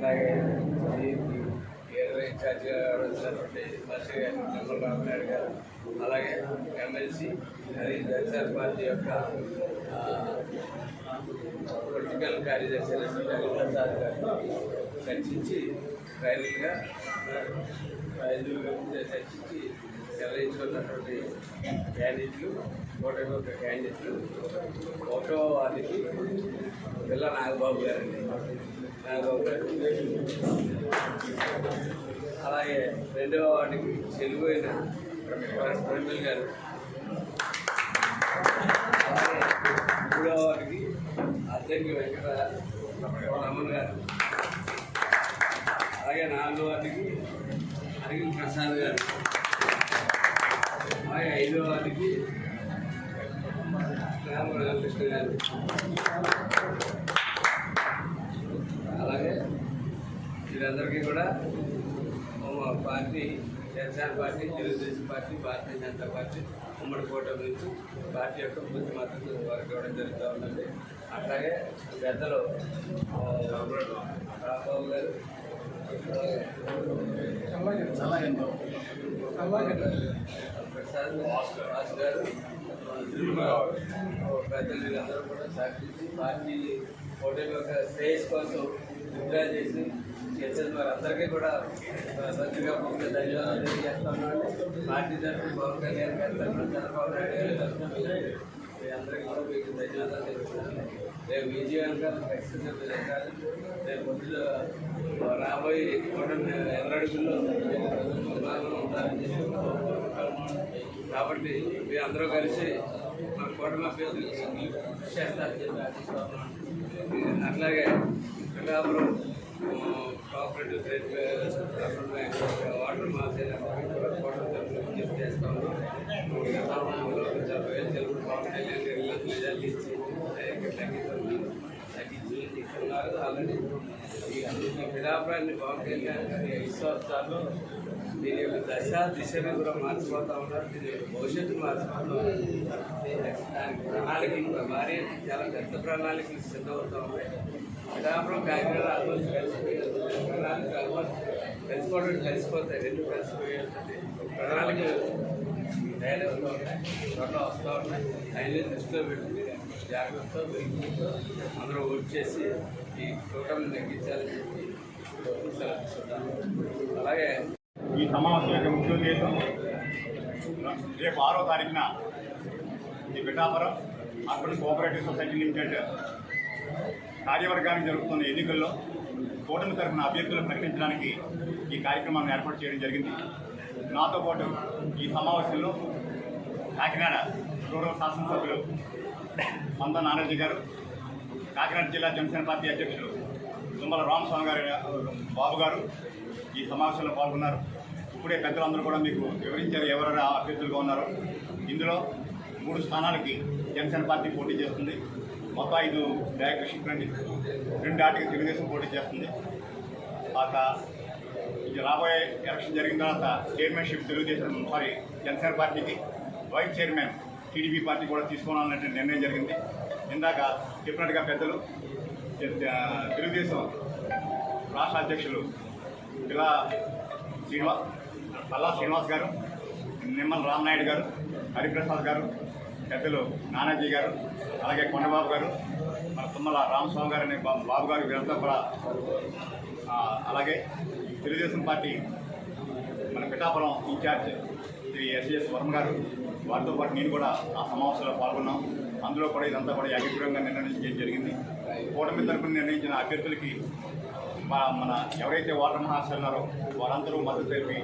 అలాగే దీనికి ఇరవై ఇన్ఛార్జిగా వచ్చినటువంటి మంత్రి గారు నిమ్మల రామనాయుడు గారు అలాగే ఎమ్మెల్సీ మరి జనసేన పార్టీ యొక్క ఆ, పొలిటికల్ కార్యదర్శి రఘుప్రసాద్ గారు చర్చించి ఫైనల్గా ఐదుగురు చర్చించి నిర్ణయించుకున్నటువంటి క్యాండిడేట్లు ఒకటి ఒక క్యాండిడేట్లు ఒకటో వారికి పిల్ల నాగబాబు గారండి నాగబాబు గారు అలాగే రెండవ వాటికి చెలువైన ప్రమిల్ గారు. అలాగే మూడవ వాటికి అద్దెకి వెంకట రమణ గారు. అలాగే నాలుగో వాటికి అరిగిల్ ప్రసాద్ గారు. అలాగే ఐదో వాటికి రామకృష్ణ గారు అలాగే వీరందరికీ కూడా మా party Janasena party Telugu Desam party Bharatiya Janata party ఉమ్మడి కూటమి నుంచి పార్టీ యొక్క పూర్తి మద్దతు వారికి ఇవ్వడం జరుగుతూ ఉందండి. అట్లాగే పెద్దలు ఆ, రాంబాబు గారు ప్రసాద్ వాసు గారు పెద్దలు వీళ్ళందరూ కూడా సహకరించి పార్టీ ఓటమి యొక్క శ్రేయస్ కోసం విడ్డా చేసి చేసేది వారందరికీ కూడా మంచిగా ముఖ్య ధన్యవాదాలు తెలియజేస్తున్నాను. పార్టీ తరఫున పవన్ కళ్యాణ్ గారి తరఫున చంద్రబాబు నాయుడు గారి తరఫున మీ అందరికీ కూడా మీకు ధన్యవాదాలు తెలుపుతున్నాను రేపు విజయం కాదు ఖచ్చితంగా విజయం కాదు. రేపు పొద్దున రాబోయే కూటమి ఎర్రడుగుల్లో ప్రజలు ఉంటారని చెప్పి కాబట్టి మీ అందరూ కలిసి కూటమి అభ్యర్థులు కృషి అట్లాగే Pithapuram cooperative trade bank water market కోటం తరఫున చేస్తాము గతంలో వేలు తెలుగు పవన్ కళ్యాణ్ గారు నిజాలు ఇచ్చి తగ్గిస్తున్నారు తగ్గించి ఇస్తున్నారు ఆల్రెడీ ఈ పిఠాపురాన్ని పవన్ కళ్యాణ్ గారి విశ్వాసాలు దీని యొక్క దశ దిశను కూడా మార్చిపోతూ ఉన్నారు. దీని యొక్క భవిష్యత్తు మార్చిపోతూ ఉన్నారు. దానికి ప్రణాళిక ఇంకా భారీ చాలా పెద్ద ప్రణాళికలు సిద్ధమవుతూ ఉన్నాయి. పిఠాపురం కాకినాడ ఆల్మోస్ట్ కలిసిపోయారు ప్రణాళిక ఆల్మోస్ట్ కలిసిపోవడం కలిసిపోతాయి. రెండు కలిసిపోయేటువంటి ప్రణాళిక తయారవుతూ ఉన్నాయి. త్వరలో వస్తూ ఉన్నాయి. అయినా దృష్టిలో పెట్టుకుని జాగ్రత్త వెళ్తూ అందరూ ఓట్ చేసి ఈ కూటమిని తగ్గించాలని చెప్పి అలాగే ఈ సమావేశం యొక్క ముఖ్య ఉద్దేశం రేపు ఆరో తారీఖున ఈ Pithapuram urban cooperative society limited కార్యవర్గానికి జరుగుతున్న ఎన్నికల్లో కూటమి తరఫున అభ్యర్థులను ప్రకటించడానికి ఈ కార్యక్రమాన్ని ఏర్పాటు చేయడం జరిగింది. నాతో పాటు ఈ సమావేశంలో కాకినాడ రూరల్ శాసనసభ్యులు మంద నానాజీ గారు కాకినాడ జిల్లా జనసేన పార్టీ అధ్యక్షులు తుమ్మల రామస్వామి గారు బాబు గారు ఈ సమావేశంలో పాల్గొన్నారు. ఇప్పుడే పెద్దలందరూ కూడా మీకు వివరించారు ఎవరెవరు అభ్యర్థులుగా ఉన్నారో. ఇందులో మూడు స్థానాలకి జనసేన పార్టీ పోటీ చేస్తుంది. మొత్తం ఐదు డయాగ్రషిప్ రండి రెండు ఆటికి తెలుగుదేశం పోటీ చేస్తుంది. తర్వాత ఇది రాబోయే ఎలక్షన్ జరిగిన తర్వాత చైర్మన్షిప్ తెలుగుదేశం సారీ జనసేన పార్టీకి వైస్ చైర్మన్ టీడీపీ పార్టీ కూడా తీసుకోవాలన్నట్టు నిర్ణయం జరిగింది. ఇందాక చెప్పినట్టుగా పెద్దలు తెలుగుదేశం రాష్ట్ర అధ్యక్షులు ఇలా శ్రీనివాస్ పల్లా శ్రీనివాస్ గారు నిమ్మల రామనాయుడు గారు హరిప్రసాద్ గారు పెద్దలు నానాజీ గారు అలాగే కొండబాబు గారు మన తుమ్మల రామస్వామి గారు అనే బాబు గారు వీరంతా కూడా అలాగే తెలుగుదేశం పార్టీ మన Pithapuram incharge Shri S S Varma garu వారితో పాటు నేను కూడా ఆ సమావేశంలో పాల్గొన్నాం. అందులో కూడా ఇదంతా కూడా ఏకగ్రీవంగా నిర్ణయించడం జరిగింది. కూటమి తరపున నిర్ణయించిన అభ్యర్థులకి మా- మన ఎవరైతే ఓటర్ మహాశయులు ఉన్నారో వారందరూ మద్దతు తెలిపి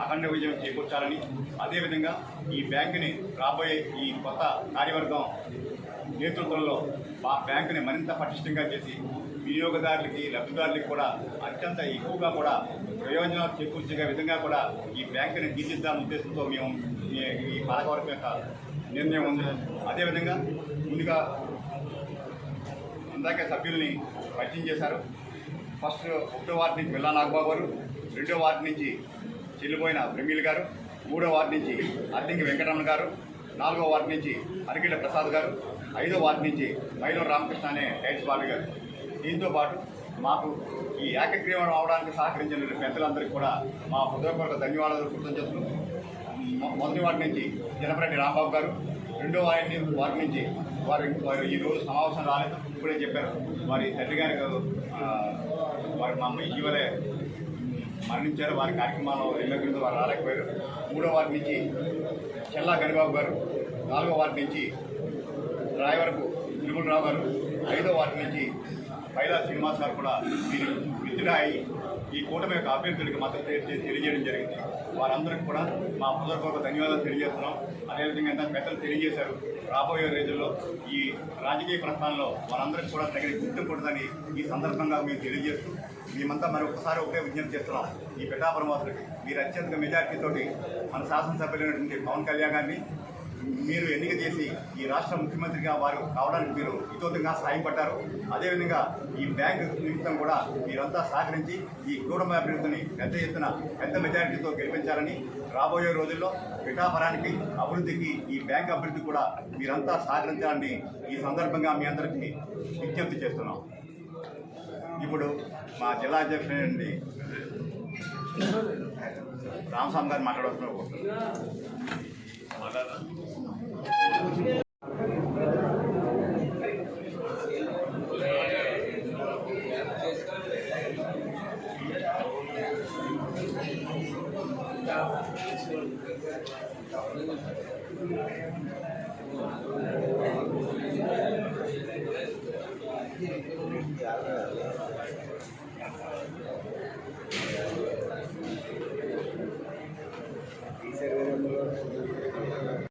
అఖండ విజయం చేకూర్చాలని అదేవిధంగా ఈ బ్యాంకుని రాబోయే ఈ కొత్త కార్యవర్గం నేతృత్వంలో మా బ్యాంకుని మరింత పటిష్టంగా చేసి వినియోగదారులకి లబ్ధిదారులకి కూడా అత్యంత ఎక్కువగా కూడా ప్రయోజనాలు చేకూర్చే విధంగా కూడా ఈ బ్యాంకుని తీర్చిద్దాం ఉద్దేశంతో మేము ఈ- ఈ యొక్క నిర్ణయం ఉంది. అదేవిధంగా ముందుగా ఇందాక సభ్యుల్ని పరిచయం చేశారు. ఫస్ట్ ఒకటో వార్డు నుంచి మిల్లా నాగబాబు గారు రెండో వార్డు నుంచి చెల్లిపోయిన ప్రమీల్ గారు మూడో వార్డు నుంచి అద్దింకి వెంకటరమణ గారు నాలుగో వార్డు నుంచి అరిగిళ్ళ ప్రసాద్ గారు ఐదో వార్డు నుంచి మైలో రామకృష్ణ అనే డైట్స్ బాలు గారు. దీంతో పాటు మాకు ఈ ఏకగ్రీవం అవడానికి సహకరించిన పెద్దలందరికీ కూడా మా హృదయపూర్వక ధన్యవాదాలు కృతజ్ఞతలు. మొదటి వాటి నుంచి జనపరెడ్డి రాంబాబు గారు రెండో ఆయన్ని వారి నుంచి వారు వారు ఈ రోజు సమావేశం రాలేదు. ఇప్పుడే చెప్పారు. వారి తండ్రి గారి వారి వారు అమ్మ ఇటీవలే మరణించారు. వారి కార్యక్రమాలు ఎల్లగిరితో వారు రాలేకపోయారు. మూడో వారి నుంచి చెల్లా గనిబాబు గారు నాలుగో వారి నుంచి రాయవరపు తిరుమలరావు గారు ఐదో వారి నుంచి పైలా శ్రీనివాస్ గారు కూడా దీని విత్డ్రా అయ్యి ఈ కూటమి యొక్క అభ్యర్థులకు మద్దతు తెలియజేయడం జరిగింది. వారందరికీ కూడా మా హృదయపూర్వక ధన్యవాదాలు తెలియజేస్తున్నాం. అదేవిధంగా ఎంత పెద్దలు తెలియజేశారు రాబోయే రోజుల్లో ఈ రాజకీయ ప్రస్థానంలో వారందరికీ కూడా తగిన గుర్తింపు ఉంటుందని ఈ సందర్భంగా మేము తెలియజేస్తూ మేమంతా మరి ఒకసారి ఒకే విజ్ఞప్తి చేస్తున్నాం. ఈ పిఠాపురం వాసులకి మీరు అత్యంత మెజార్టీతోటి మన శాసనసభ్యులైనటువంటి పవన్ కళ్యాణ్ గారిని మీరు ఎన్నిక చేసి ఈ రాష్ట్ర ముఖ్యమంత్రిగా వారు కావడానికి మీరు ఇతోతంగా సాయపడ్డారు అదేవిధంగా ఈ బ్యాంకు నిమిత్తం కూడా మీరంతా సహకరించి ఈ కుటుంబ అభివృద్ధిని పెద్ద ఎత్తున పెద్ద మెజారిటీతో గెలిపించాలని రాబోయే రోజుల్లో పిఠాపురానికి అభివృద్ధికి ఈ బ్యాంక్ అభివృద్ధి కూడా మీరంతా సహకరించాలని ఈ సందర్భంగా మీ అందరికీ విజ్ఞప్తి చేస్తున్నాం. ఇప్పుడు మా జిల్లా అధ్యక్షుడి రామస్వామి గారు మాట్లాడుతున్నారు చాలా